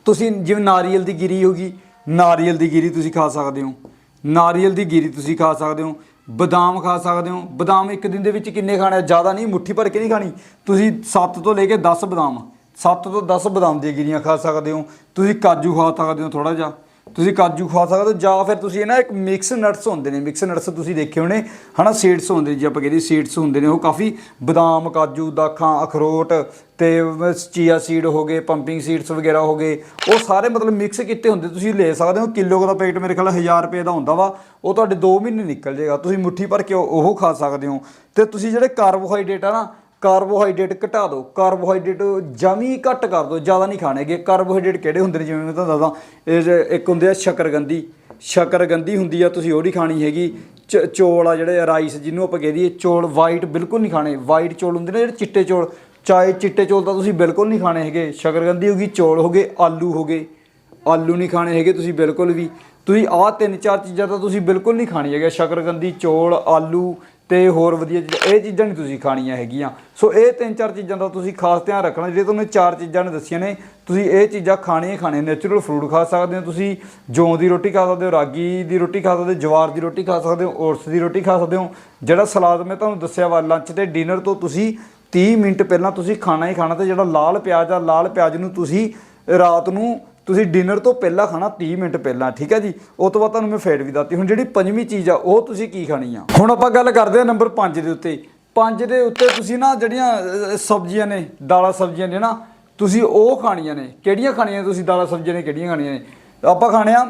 ਤੁਸੀਂ ਜਿਵੇਂ ਨਾਰੀਅਲ ਦੀ ਗਿਰੀ ਹੋਗੀ ਨਾਰੀਅਲ ਦੀ ਗਿਰੀ ਤੁਸੀਂ ਖਾ ਸਕਦੇ ਹੋ। ਨਾਰੀਅਲ ਦੀ ਗਿਰੀ ਤੁਸੀਂ ਖਾ ਸਕਦੇ ਹੋ, ਬਦਾਮ ਖਾ ਸਕਦੇ ਹੋ। ਬਦਾਮ ਇੱਕ ਦਿਨ ਦੇ ਵਿੱਚ ਕਿੰਨੇ ਖਾਣੇ ਜ਼ਿਆਦਾ ਨਹੀਂ, ਮੁੱਠੀ ਭਰ ਕੇ ਨਹੀਂ ਖਾਣੀ। ਤੁਸੀਂ 7 ਤੋਂ ਲੈ ਕੇ 10 ਬਦਾਮ 7 ਤੋਂ 10 ਬਦਾਮ ਦੀਆਂ ਗਿਰੀਆਂ ਖਾ ਸਕਦੇ ਹੋ। ਤੁਸੀਂ ਕਾਜੂ ਖਾ ਸਕਦੇ ਹੋ ਥੋੜਾ ਜਿਹਾ। ਤੁਸੀਂ ਕਾਜੂ ਖਾ ਸਕਦੇ ਹੋ, ਜਾਂ ਫਿਰ ਤੁਸੀਂ ਇਹ ਨਾ ਇੱਕ ਮਿਕਸ ਨਟਸ ਹੁੰਦੇ ਨੇ ਮਿਕਸ ਨਟਸ ਤੁਸੀਂ ਦੇਖੇ ਹੋਣੇ, ਹਨਾ ਸੀਡਸ ਹੁੰਦੇ ਜੀ ਆਪਾਂ ਕਹਿੰਦੇ ਸੀਡਸ ਹੁੰਦੇ ਨੇ, ਉਹ ਕਾਫੀ ਬਦਾਮ, ਕਾਜੂ, ਦਾਖਾਂ, ਅਖਰੋਟ ਤੇ ਚੀਆ ਸੀਡ ਹੋ ਗਏ ਪੰਪਿੰਗ ਸੀਡਸ ਵਗੈਰਾ ਹੋ ਗਏ, ਉਹ ਸਾਰੇ ਮਤਲਬ ਮਿਕਸ ਕੀਤੇ ਹੁੰਦੇ, ਤੁਸੀਂ ਲੈ ਸਕਦੇ ਹੋ, ਕਿਲੋ ਦਾ ਪੈਕਟ ਮੇਰੇ ਖਿਆਲ 1000 ਰੁਪਏ ਦਾ ਹੁੰਦਾ ਵਾ, ਉਹ ਤੁਹਾਡੇ 2 ਮਹੀਨੇ ਨਿਕਲ ਜਾਏਗਾ, ਤੁਸੀਂ ਮੁੱਠੀ ਭਰ ਕੇ ਉਹ ਖਾ ਸਕਦੇ ਹੋ, ਤੇ ਤੁਸੀਂ ਜਿਹੜੇ ਕਾਰਬੋਹਾਈਡਰੇਟ ਆ ਨਾ ਕਾਰਬੋਹਾਈਡਰੇਟ ਘਟਾ ਦਿਓ। ਕਾਰਬੋਹਾਈਡਰੇਟ ਜਮੀ ਘੱਟ ਕਰ ਦਿਓ, ਜ਼ਿਆਦਾ ਨਹੀਂ ਖਾਣੇਗੇ ਕਾਰਬੋਹਾਈਡਰੇਟ ਕਿਹੜੇ ਹੁੰਦੇ ਨੇ? ਜਿਵੇਂ ਮੈਂ ਤੁਹਾਨੂੰ ਦੱਸਦਾ, ਇਹ ਇੱਕ ਹੁੰਦੇ ਆ ਸ਼ੱਕਰਗੰਦੀ ਸ਼ੱਕਰਗੰਦੀ ਹੁੰਦੀ ਆ, ਤੁਸੀਂ ਉਹ ਨਹੀਂ ਖਾਣੀ ਹੈਗੀ। ਚ- ਚੌਲ ਆ ਜਿਹੜੇ, ਰਾਈਸ ਜਿਹਨੂੰ ਆਪਾਂ ਕਹਿ ਦਈਏ, ਚੌਲ ਵਾਈਟ ਬਿਲਕੁਲ ਨਹੀਂ ਖਾਣੇ। ਵਾਈਟ ਚੌਲ ਹੁੰਦੇ ਨੇ ਜਿਹੜੇ ਚਿੱਟੇ ਚੌਲ। ਚਾਹੇ ਚਿੱਟੇ ਚੌਲ ਤਾਂ ਤੁਸੀਂ ਬਿਲਕੁਲ ਨਹੀਂ ਖਾਣੇ ਹੈਗੇ। ਸ਼ੱਕਰਗੰਦੀ ਹੋ ਗਈ, ਚੌਲ ਹੋ ਗਏ, ਆਲੂ ਹੋ ਗਏ। ਆਲੂ ਨਹੀਂ ਖਾਣੇ ਹੈਗੇ ਤੁਸੀਂ ਬਿਲਕੁਲ ਵੀ। ਤੁਸੀਂ ਆਹ ਤਿੰਨ ਚਾਰ ਚੀਜ਼ਾਂ ਤਾਂ ਤੁਸੀਂ ਬਿਲਕੁਲ ਨਹੀਂ ਖਾਣੀ ਹੈਗੇ ਸ਼ੱਕਰਗੰਦੀ ਚੌਲ, ਆਲੂ ਤੇ ਹੋਰ ਵਧੀਆ ਚੀਜ਼ਾਂ, ਇਹ ਚੀਜ਼ਾਂ ਨਹੀਂ ਤੁਸੀਂ ਖਾਣੀਆਂ ਹੈਗੀਆਂ। ਸੋ ਇਹ ਤਿੰਨ ਚਾਰ ਚੀਜ਼ਾਂ ਦਾ ਤੁਸੀਂ ਖਾਸ ਧਿਆਨ ਰੱਖਣਾ। ਜਿਹੜੇ ਤੁਹਾਨੂੰ ਚਾਰ ਚੀਜ਼ਾਂ ਨੇ ਦੱਸੀਆਂ ਨੇ, ਤੁਸੀਂ ਇਹ ਚੀਜ਼ਾਂ ਖਾਣੀਆਂ ਹੀ ਖਾਣੀਆਂ। ਨੈਚੁਰਲ ਫਰੂਟ ਖਾ ਸਕਦੇ ਹੋ ਤੁਸੀਂ, ਜੌਂ ਦੀ ਰੋਟੀ ਖਾ ਸਕਦੇ ਹੋ, ਰਾਗੀ ਦੀ ਰੋਟੀ ਖਾ ਸਕਦੇ ਹੋ, ਜਵਾਰ ਦੀ ਰੋਟੀ ਖਾ ਸਕਦੇ ਹੋ, ਓਟਸ ਦੀ ਰੋਟੀ ਖਾ ਸਕਦੇ ਹੋ। ਜਿਹੜਾ ਸਲਾਦ ਮੈਂ ਤੁਹਾਨੂੰ ਦੱਸਿਆ ਵਾ ਲੰਚ ਤੇ ਡਿਨਰ ਤੋਂ ਤੁਸੀਂ 30 ਮਿੰਟ ਪਹਿਲਾਂ ਤੁਸੀਂ ਖਾਣਾ ਹੀ ਖਾਣਾ ਤੇ ਜਿਹੜਾ ਲਾਲ ਪਿਆਜ਼ ਆ, ਲਾਲ ਪਿਆਜ਼ ਨੂੰ ਤੁਸੀਂ ਰਾਤ ਨੂੰ ਤੁਸੀਂ ਡਿਨਰ ਤੋਂ ਪਹਿਲਾਂ ਖਾਣਾ 30 ਮਿੰਟ ਪਹਿਲਾਂ, ਠੀਕ ਹੈ ਜੀ? ਉਸ ਤੋਂ ਬਾਅਦ ਤੁਹਾਨੂੰ ਮੈਂ ਫੈਟ ਵੀ ਦੱਸਤੀ। ਹੁਣ ਜਿਹੜੀ ਪੰਜਵੀਂ ਚੀਜ਼ ਆ, ਉਹ ਤੁਸੀਂ ਕੀ ਖਾਣੀ ਆ? ਹੁਣ ਆਪਾਂ ਗੱਲ ਕਰਦੇ ਆ ਨੰਬਰ 5 ਦੇ ਉੱਤੇ। 5 ਦੇ ਉੱਤੇ ਤੁਸੀਂ ਨਾ ਜਿਹੜੀਆਂ ਸਬਜ਼ੀਆਂ ਨੇ, ਦਾਲਾਂ ਸਬਜ਼ੀਆਂ ਨੇ ਨਾ, ਤੁਸੀਂ ਉਹ ਖਾਣੀਆਂ ਨੇ। ਕਿਹੜੀਆਂ ਖਾਣੀਆਂ ਤੁਸੀਂ, ਦਾਲਾਂ ਸਬਜ਼ੀਆਂ ਨੇ, ਕਿਹੜੀਆਂ ਖਾਣੀਆਂ ਨੇ? ਆਪਾਂ ਖਾਣੇ ਆ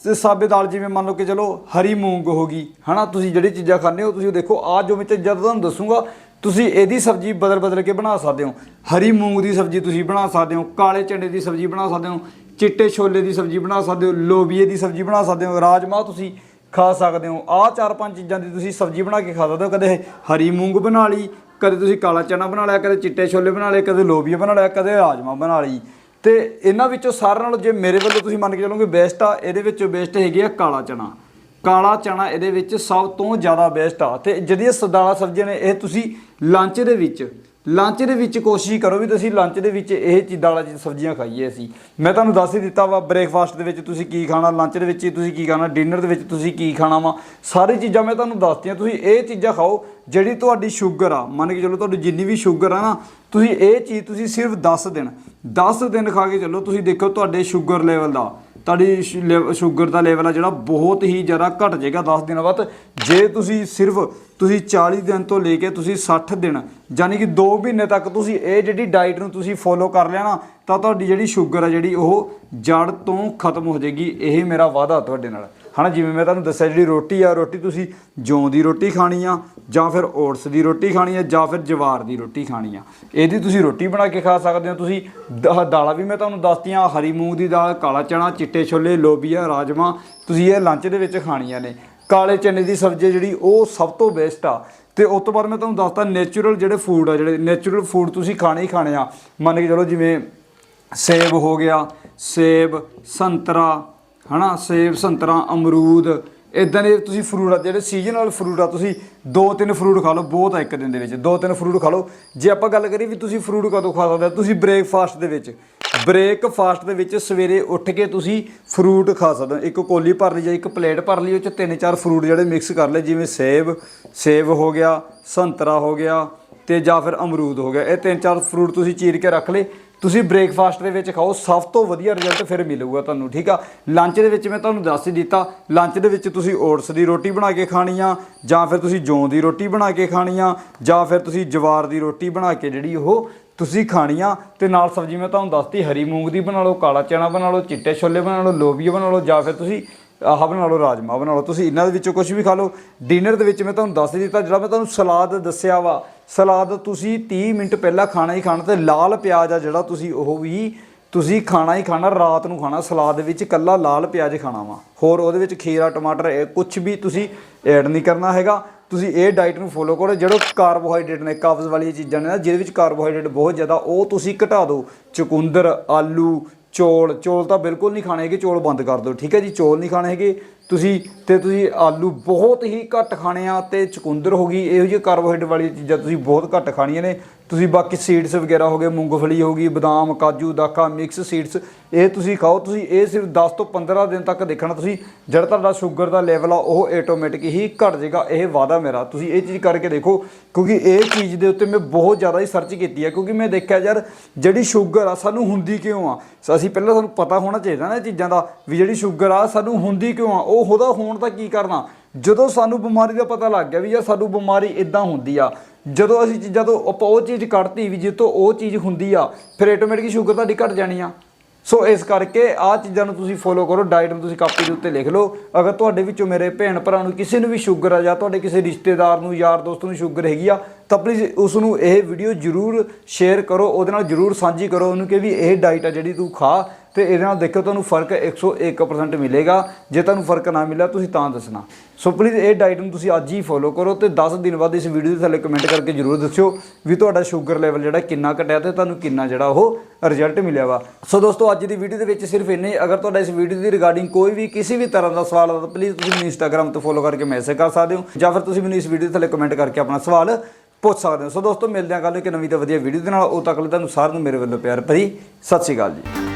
ਤੇ ਸਾਬੇ ਦਾਲ, ਜਿਵੇਂ ਮੰਨ ਲਓ ਕਿ ਚਲੋ ਹਰੀ ਮੂੰਗ ਹੋ ਗਈ, ਹਨਾ? ਤੁਸੀਂ ਜਿਹੜੀ ਚੀਜ਼ਾਂ ਖਾਂਦੇ ਹੋ, ਤੁਸੀਂ ਦੇਖੋ। ਆ ਜੋ ਮੈਂ ਤੇ ਜਦ ਤੁਹਾਨੂੰ ਦੱਸੂਗਾ, ਤੁਸੀਂ ਇਹਦੀ ਸਬਜ਼ੀ ਬਦਲ ਬਦਲ ਕੇ ਬਣਾ ਸਕਦੇ ਹੋ। ਹਰੀ ਮੂੰਗ ਦੀ ਸਬਜ਼ੀ ਤੁਸੀਂ ਬਣਾ ਸਕਦੇ ਹੋ, ਕਾਲੇ ਚਨੇ ਦੀ ਸਬਜ਼ੀ ਬਣਾ ਸਕਦੇ ਹੋ ਚਿੱਟੇ ਛੋਲੇ ਦੀ ਸਬਜ਼ੀ ਬਣਾ ਸਕਦੇ ਹੋ, ਲੋਬੀਏ ਦੀ ਸਬਜ਼ੀ ਬਣਾ ਸਕਦੇ ਹੋ ਰਾਜਮਾ ਤੁਸੀਂ ਖਾ ਸਕਦੇ ਹੋ। ਆਹ ਚਾਰ ਪੰਜ ਚੀਜ਼ਾਂ ਦੀ ਤੁਸੀਂ ਸਬਜ਼ੀ ਬਣਾ ਕੇ ਖਾ ਸਕਦੇ ਹੋ। ਕਦੇ ਹਰੀ ਮੂੰਗ ਬਣਾ ਲਈ, ਕਦੇ ਤੁਸੀਂ ਕਾਲਾ ਚਨਾ ਬਣਾ ਲਿਆ, ਕਦੇ ਚਿੱਟੇ ਛੋਲੇ ਬਣਾ ਲਏ, ਕਦੇ ਲੋਬੀਆ ਬਣਾ ਲਿਆ, ਕਦੇ ਰਾਜਮਾ ਬਣਾ ਲਈ। ਤੇ ਇਹਨਾਂ ਵਿੱਚੋਂ ਸਾਰਿਆਂ ਨਾਲੋਂ ਜੇ ਮੇਰੇ ਵੱਲੋਂ ਤੁਸੀਂ ਮੰਨ ਕੇ ਚੱਲੋਗੇ ਬੈਸਟ ਆ, ਇਹਦੇ ਵਿੱਚੋਂ ਬੈਸਟ ਹੈਗੀ ਆ ਕਾਲਾ ਚਨਾ। ਕਾਲਾ ਚਨਾ ਇਹਦੇ ਵਿੱਚ ਸਭ ਤੋਂ ਜ਼ਿਆਦਾ ਬੈਸਟ ਆ। ਤੇ ਜਿਹੜੀਆਂ ਸਦਾਲਾ ਸਬਜ਼ੀਆਂ ਨੇ, ਇਹ ਤੁਸੀਂ ਲੰਚ ਦੇ ਵਿੱਚ ਲੰਚ ਦੇ ਵਿੱਚ ਕੋਸ਼ਿਸ਼ ਕਰੋ ਵੀ ਤੁਸੀਂ ਲੰਚ ਦੇ ਵਿੱਚ ਇਹ ਚੀਜ਼ਾਂ ਵਾਲਾ ਸਬਜ਼ੀਆਂ ਖਾਈਏ ਅਸੀਂ। ਮੈਂ ਤੁਹਾਨੂੰ ਦੱਸ ਹੀ ਦਿੱਤਾ ਵਾ ਬ੍ਰੇਕਫਾਸਟ ਦੇ ਵਿੱਚ ਤੁਸੀਂ ਕੀ ਖਾਣਾ, ਲੰਚ ਦੇ ਵਿੱਚ ਤੁਸੀਂ ਕੀ ਖਾਣਾ ਡਿਨਰ ਦੇ ਵਿੱਚ ਤੁਸੀਂ ਕੀ ਖਾਣਾ ਵਾ। ਸਾਰੀ ਚੀਜ਼ਾਂ ਮੈਂ ਤੁਹਾਨੂੰ ਦੱਸਤੀਆਂ, ਤੁਸੀਂ ਇਹ ਚੀਜ਼ਾਂ ਖਾਓ ਜਿਹੜੀ ਤੁਹਾਡੀ ਸ਼ੂਗਰ ਆ। ਮੰਨ ਕੇ ਚਲੋ ਤੁਹਾਡੀ ਜਿੰਨੀ ਵੀ ਸ਼ੂਗਰ ਆ ਨਾ, ਤੁਸੀਂ ਇਹ ਚੀਜ਼ ਤੁਸੀਂ ਸਿਰਫ 10 ਦਿਨ 10 ਦਿਨ ਖਾ ਕੇ ਚੱਲੋ, ਤੁਸੀਂ ਦੇਖੋ ਤੁਹਾਡੇ ਸ਼ੂਗਰ ਲੈਵਲ ਦਾ। ਤੁਹਾਡੀ ਸ਼- ਲੈਵ- ਸ਼ੂਗਰ ਦਾ ਲੈਵਲ ਆ ਜਿਹੜਾ ਬਹੁਤ ਹੀ ਜ਼ਿਆਦਾ ਘਟ ਜਾਏਗਾ 10 ਦਿਨਾਂ ਬਾਅਦ। ਜੇ ਤੁਸੀਂ ਸਿਰਫ ਤੁਸੀਂ 40 ਦਿਨ ਤੋਂ ਲੈ ਕੇ ਤੁਸੀਂ 60 ਦਿਨ ਯਾਨੀ ਕਿ 2 ਮਹੀਨੇ ਤੱਕ ਤੁਸੀਂ ਇਹ ਜਿਹੜੀ ਡਾਈਟ ਨੂੰ ਤੁਸੀਂ ਫੋਲੋ ਕਰ ਲਿਆ ਨਾ, ਤਾਂ ਤੁਹਾਡੀ ਜਿਹੜੀ ਸ਼ੂਗਰ ਆ ਜਿਹੜੀ ਉਹ ਜੜ ਤੋਂ ਖਤਮ ਹੋ ਜਾਏਗੀ। ਇਹ ਮੇਰਾ ਵਾਅਦਾ ਤੁਹਾਡੇ ਨਾਲ। ਹਨਾ, ਜਿਵੇਂ ਮੈਂ ਤੁਹਾਨੂੰ ਦੱਸਿਆ, ਜਿਹੜੀ ਰੋਟੀ ਆ, ਰੋਟੀ ਤੁਸੀਂ ਜੌਂ ਦੀ ਰੋਟੀ ਖਾਣੀ ਆ, ਜਾਂ ਫਿਰ ਓਟਸ ਦੀ ਰੋਟੀ ਖਾਣੀ ਆ, ਜਾਂ ਫਿਰ ਜਵਾਰ ਦੀ ਰੋਟੀ ਖਾਣੀ ਆ। ਇਹਦੀ ਤੁਸੀਂ ਰੋਟੀ ਬਣਾ ਕੇ ਖਾ ਸਕਦੇ ਹੋ। ਤੁਸੀਂ ਦ- ਦਾਲਾਂ ਵੀ ਮੈਂ ਤੁਹਾਨੂੰ ਦੱਸਤੀਆਂ ਹਰੀ ਮੂੰਗ ਦੀ ਦਾਲ, ਕਾਲਾ ਚਣਾ ਚਿੱਟੇ ਛੋਲੇ, ਲੋਬੀਆ, ਰਾਜਮਾ, ਤੁਸੀਂ ਇਹ ਲੰਚ ਦੇ ਵਿੱਚ ਖਾਣੀਆਂ ਨੇ। ਕਾਲੇ ਚਨੇ ਦੀ ਸਬਜ਼ੀ ਜਿਹੜੀ, ਉਹ ਸਭ ਤੋਂ ਬੈਸਟ ਆ। ਤੇ ਉਸ ਤੋਂ ਬਾਅਦ ਮੈਂ ਤੁਹਾਨੂੰ ਦੱਸਦਾ ਨੇਚਰਲ ਜਿਹੜੇ ਫੂਡ ਆ, ਜਿਹੜੇ ਨੇਚਰਲ ਫੂਡ ਤੁਸੀਂ ਖਾਣੇ ਹੀ ਖਾਣੇ ਆ। ਮੰਨ ਕੇ ਚਲੋ ਜਿਵੇਂ ਸੇਬ ਹੋ ਗਿਆ, ਸੇਬ, ਸੰਤਰਾ ਹਨਾ, ਸੇਬ, ਸੰਤਰਾ, ਅਮਰੂਦ ਇਦਾਂ ਦੇ ਤੁਸੀਂ ਫਰੂਟ ਆ, ਜਿਹੜੇ ਸੀਜ਼ਨਲ ਫਰੂਟ ਆ, ਤੁਸੀਂ ਦੋ ਤਿੰਨ ਫਰੂਟ ਖਾ ਲਓ, ਬਹੁਤ ਆ ਇੱਕ ਦਿਨ ਦੇ ਵਿੱਚ, ਦੋ ਤਿੰਨ ਫਰੂਟ ਖਾ ਲਓ। ਜੇ ਆਪਾਂ ਗੱਲ ਕਰੀਏ ਵੀ ਤੁਸੀਂ ਫਰੂਟ ਕਦੋਂ ਖਾ ਸਕਦੇ ਹੋ, ਤੁਸੀਂ ਬ੍ਰੇਕਫਾਸਟ ਦੇ ਵਿੱਚ ਬ੍ਰੇਕਫਾਸਟ ਦੇ ਵਿੱਚ ਸਵੇਰੇ ਉੱਠ ਕੇ ਤੁਸੀਂ ਫਰੂਟ ਖਾ ਸਕਦੇ ਹੋ। ਇੱਕ ਕੋਲੀ ਭਰ ਲਈ ਜਾਂ ਇੱਕ ਪਲੇਟ ਭਰ ਲਈ, ਉਹ ਚ ਤਿੰਨ ਚਾਰ ਫਰੂਟ ਜਿਹੜੇ ਮਿਕਸ ਕਰ ਲਏ, ਜਿਵੇਂ ਸੇਬ ਸੇਬ ਹੋ ਗਿਆ, ਸੰਤਰਾ ਹੋ ਗਿਆ, ਤੇ ਜਾਂ ਫਿਰ ਅਮਰੂਦ ਹੋ ਗਿਆ। ਇਹ ਤਿੰਨ ਚਾਰ ਫਰੂਟ ਤੁਸੀਂ ਚੀਰ ਕੇ ਰੱਖ ਲਏ ਤੁਸੀਂ ਬ੍ਰੇਕਫਾਸਟ ਦੇ ਵਿੱਚ ਖਾਓ, ਸਭ ਤੋਂ ਵਧੀਆ ਰਿਜ਼ਲਟ ਫਿਰ ਮਿਲੂਗਾ ਤੁਹਾਨੂੰ, ਠੀਕ ਆ? ਲੰਚ ਦੇ ਵਿੱਚ ਮੈਂ ਤੁਹਾਨੂੰ ਦੱਸ ਹੀ ਦਿੱਤਾ ਲੰਚ ਦੇ ਵਿੱਚ ਤੁਸੀਂ ਓਟਸ ਦੀ ਰੋਟੀ ਬਣਾ ਕੇ ਖਾਣੀ ਆ, ਜਾਂ ਫਿਰ ਤੁਸੀਂ ਜੌਂ ਦੀ ਰੋਟੀ ਬਣਾ ਕੇ ਖਾਣੀ ਆ, ਜਾਂ ਫਿਰ ਤੁਸੀਂ ਜਵਾਰ ਦੀ ਰੋਟੀ ਬਣਾ ਕੇ ਜਿਹੜੀ ਉਹ ਤੁਸੀਂ ਖਾਣੀ ਆ, ਤੇ ਨਾਲ ਸਬਜ਼ੀ ਮੈਂ ਤੁਹਾਨੂੰ ਦੱਸਤੀ, ਹਰੀ ਮੂੰਗ ਦੀ ਬਣਾ ਲਓ, ਕਾਲਾ ਚਨਾ ਬਣਾ ਲਓ, ਚਿੱਟੇ ਛੋਲੇ ਬਣਾ ਲਓ, ਲੋਬੀਆ ਬਣਾ ਲਓ, ਜਾਂ ਫਿਰ ਤੁਸੀਂ ਆਹ ਬਣਾ ਲਓ ਰਾਜਮਾ ਬਣਾ ਲਓ ਤੁਸੀਂ ਇਹਨਾਂ ਦੇ ਵਿੱਚੋਂ ਕੁਝ ਵੀ ਖਾ ਲਓ। ਡਿਨਰ ਦੇ ਵਿੱਚ ਮੈਂ ਤੁਹਾਨੂੰ ਦੱਸ ਦਿੱਤਾ, ਜਿਹੜਾ ਮੈਂ ਤੁਹਾਨੂੰ ਸਲਾਦ ਦੱਸਿਆ ਵਾ। ਸਲਾਦ ਤੁਸੀਂ 30 ਮਿੰਟ ਪਹਿਲਾਂ ਖਾਣਾ ਹੀ ਖਾਣਾ ਤੇ ਲਾਲ ਪਿਆਜ਼ ਆ ਜਿਹੜਾ ਤੁਸੀਂ ਉਹ ਵੀ ਤੁਸੀਂ ਖਾਣਾ ਹੀ ਖਾਣਾ, ਰਾਤ ਨੂੰ ਖਾਣਾ। ਸਲਾਦ ਦੇ ਵਿੱਚ ਕੱਲਾ ਲਾਲ ਪਿਆਜ਼ ਖਾਣਾ ਵਾ। ਹੋਰ ਉਹਦੇ ਵਿੱਚ ਖੀਰਾ, ਟਮਾਟਰ, ਇਹ ਕੁਝ ਵੀ ਤੁਸੀਂ ਐਡ ਨਹੀਂ ਕਰਨਾ ਹੈਗਾ। ਤੁਸੀਂ ਇਹ ਡਾਈਟ ਨੂੰ ਫੋਲੋ ਕਰੋ। ਜਿਹੜਾ ਕਾਰਬੋਹਾਈਡਰੇਟ ਨੇ ਕਾਬਜ਼ ਵਾਲੀਆਂ ਚੀਜ਼ਾਂ ਨੇ ਜਿਹਦੇ ਵਿੱਚ ਕਾਰਬੋਹਾਈਡਰੇਟ ਬਹੁਤ ਜ਼ਿਆਦਾ, ਉਹ ਤੁਸੀਂ ਘਟਾ ਦਿਓ। ਚੁਕੰਦਰ, ਆਲੂ ਚੌਲ ਚੌਲ ਤਾਂ ਬਿਲਕੁਲ ਨਹੀਂ ਖਾਣੇ ਹੈਗੇ, ਚੌਲ ਬੰਦ ਕਰ ਦਿਓ, ਠੀਕ ਹੈ ਜੀ? ਚੌਲ ਨਹੀਂ ਖਾਣੇ ਹੈਗੇ। ਤੁਸੀਂ ਤੇ ਤੁਸੀਂ ਆਲੂ ਬਹੁਤ ਹੀ ਘੱਟ ਖਾਣੇ ਆ ਤੇ ਚੁਕੰਦਰ ਹੋ ਗਈ, ਇਹੋ ਜਿਹੀ ਕਾਰਬੋਹਾਈਡਰੇਟ ਵਾਲੀਆਂ ਚੀਜ਼ਾਂ ਤੁਸੀਂ ਬਹੁਤ ਘੱਟ ਖਾਣੀਆਂ ਨੇ। ਤੁਸੀਂ ਬਾਕੀ ਸੀਡਸ ਵਗੈਰਾ ਹੋ ਗਏ, ਮੂੰਗਫਲੀ ਹੋ ਗਈ, ਬਦਾਮ, ਕਾਜੂ, ਦਾਖਾ ਮਿਕਸ ਸੀਡਸ ਇਹ ਤੁਸੀਂ ਖਾਓ। ਤੁਸੀਂ ਇਹ ਸਿਰਫ 10 ਤੋਂ 15 ਦਿਨ ਤੱਕ ਦੇਖਣਾ। ਤੁਸੀਂ ਜਿਹੜਾ ਤੁਹਾਡਾ ਸ਼ੂਗਰ ਦਾ ਲੈਵਲ ਆ, ਉਹ ਆਟੋਮੈਟਿਕ ਹੀ ਘਟ ਜਾਏਗਾ ਇਹ ਵਾਦਾ ਮੇਰਾ। ਤੁਸੀਂ ਇਹ ਚੀਜ਼ ਕਰਕੇ ਦੇਖੋ, ਕਿਉਂਕਿ ਇਹ ਚੀਜ਼ ਦੇ ਉੱਤੇ ਮੈਂ ਬਹੁਤ ਜ਼ਿਆਦਾ ਹੀ ਸਰਚ ਕੀਤੀ ਹੈ ਕਿਉਂਕਿ ਮੈਂ ਦੇਖਿਆ ਯਾਰ, ਜਿਹੜੀ ਸ਼ੂਗਰ ਆ, ਸਾਨੂੰ ਹੁੰਦੀ ਕਿਉਂ ਆ? ਅਸੀਂ ਪਹਿਲਾਂ ਸਾਨੂੰ ਪਤਾ ਹੋਣਾ ਚਾਹੀਦਾ ਨਾ ਇਹ ਚੀਜ਼ਾਂ ਦਾ, ਵੀ ਜਿਹੜੀ ਸ਼ੂਗਰ ਆ, ਸਾਨੂੰ ਹੁੰਦੀ ਕਿਉਂ ਆ? ਉਹ ਉਹਦਾ ਹੋਣ ਦਾ ਕੀ ਕਰਨਾ ਜਦੋਂ ਸਾਨੂੰ ਬਿਮਾਰੀ ਦਾ ਪਤਾ ਲੱਗ ਗਿਆ ਵੀ ਯਾਰ ਸਾਨੂੰ ਬਿਮਾਰੀ ਇਦਾਂ ਹੁੰਦੀ ਆ, ਜਦੋਂ ਅਸੀਂ ਚੀਜ਼ਾਂ ਤੋਂ ਆਪਾਂ ਉਹ ਚੀਜ਼ ਕੱਢਤੀ ਵੀ ਜੇ ਤੋਂ ਉਹ ਚੀਜ਼ ਹੁੰਦੀ ਆ, ਫਿਰ ਆਟੋਮੈਟਿਕ ਸ਼ੂਗਰ ਤੁਹਾਡੀ ਘਟ ਜਾਣੀ ਆ। ਸੋ ਇਸ ਕਰਕੇ ਆਹ ਚੀਜ਼ਾਂ ਨੂੰ ਤੁਸੀਂ ਫੋਲੋ ਕਰੋ ਡਾਈਟ ਨੂੰ ਤੁਸੀਂ ਕਾਪੀ ਦੇ ਉੱਤੇ ਲਿਖ ਲਓ। ਅਗਰ ਤੁਹਾਡੇ ਵਿੱਚੋਂ ਮੇਰੇ ਭੈਣ ਭਰਾ ਨੂੰ ਕਿਸੇ ਨੂੰ ਵੀ ਸ਼ੂਗਰ ਆ ਜਾਂ ਤੁਹਾਡੇ ਕਿਸੇ ਰਿਸ਼ਤੇਦਾਰ ਨੂੰ, ਯਾਰ ਦੋਸਤ ਨੂੰ ਸ਼ੂਗਰ ਹੈਗੀ ਆ, ਤਾਂ ਪਲੀਜ਼ ਉਸ ਨੂੰ ਇਹ ਵੀਡੀਓ ਜਰੂਰ ਸ਼ੇਅਰ ਕਰੋ, ਉਹਦੇ ਨਾਲ ਜਰੂਰ ਸਾਂਝੀ ਕਰੋ ਉਹਨੂੰ ਕਿ ਵੀ ਇਹ ਡਾਈਟ ਆ ਜਿਹੜੀ ਤੂੰ ਖਾ ਤੇ ਇਹਦੇ ਨਾਲ ਦੇਖੋ ਤੁਹਾਨੂੰ ਫ਼ਰਕ 101% ਮਿਲੇਗਾ। ਜੇ ਤੁਹਾਨੂੰ ਫ਼ਰਕ ਨਾ ਮਿਲਿਆ, ਤੁਸੀਂ ਤਾਂ ਦੱਸਣਾ। ਸੋ ਪਲੀਜ਼ ਇਹ ਡਾਈਟ ਨੂੰ ਤੁਸੀਂ ਅੱਜ ਹੀ ਫੋਲੋ ਕਰੋ ਤੇ 10 ਦਿਨ ਬਾਅਦ ਇਸ ਵੀਡੀਓ ਦੇ ਥੱਲੇ ਕਮੈਂਟ ਕਰਕੇ ਜਰੂਰ ਦੱਸਿਓ ਵੀ ਤੁਹਾਡਾ ਸ਼ੂਗਰ ਲੈਵਲ ਜਿਹੜਾ ਕਿੰਨਾ ਘਟਿਆ ਤੇ ਤੁਹਾਨੂੰ ਕਿੰਨਾ ਜਿਹੜਾ ਉਹ ਰਿਜ਼ਲਟ ਮਿਲਿਆ ਵਾ। ਸੋ ਦੋਸਤੋ, ਅੱਜ ਦੀ ਵੀਡੀਓ ਦੇ ਵਿੱਚ ਸਿਰਫ ਇੰਨੇ ਹੀ। ਅਗਰ ਤੁਹਾਡਾ ਇਸ ਵੀਡੀਓ ਦੀ ਰਿਗਾਰਡਿੰਗ ਕੋਈ ਵੀ ਕਿਸੇ ਵੀ ਤਰ੍ਹਾਂ ਦਾ ਸਵਾਲ ਆ ਤਾਂ ਪਲੀਜ਼ ਤੁਸੀਂ ਮੈਨੂੰ ਇੰਸਟਾਗ੍ਰam ਤੋਂ ਫੋਲੋ ਕਰਕੇ ਮੈਸੇਜ ਕਰ ਸਕਦੇ ਹੋ ਜਾਂ ਫਿਰ ਤੁਸੀਂ ਮੈਨੂੰ ਇਸ ਵੀਡੀਓ ਦੇ ਥੱਲੇ ਕਮੈਂਟ ਕਰਕੇ ਆਪਣਾ ਸਵਾਲ ਪੁੱਛ ਸਕਦੇ ਹੋ। ਸੋ ਦੋਸਤੋ, ਮਿਲਦੇ ਹਾਂ ਕੱਲ੍ਹ ਇੱਕ ਨਵੀਂ ਤੇ ਵਧੀਆ ਵੀਡੀਓ ਦੇ ਨਾਲ। ਉਹ ਤੱਕ ਲਈ ਤੁਹਾਨੂੰ ਸਾਰਿਆਂ ਨੂੰ ਮੇਰੇ ਵੱਲੋਂ ਪਿਆਰ ਭਰੀ ਸਤਿ ਸ਼੍ਰੀ ਅਕਾਲ ਜੀ।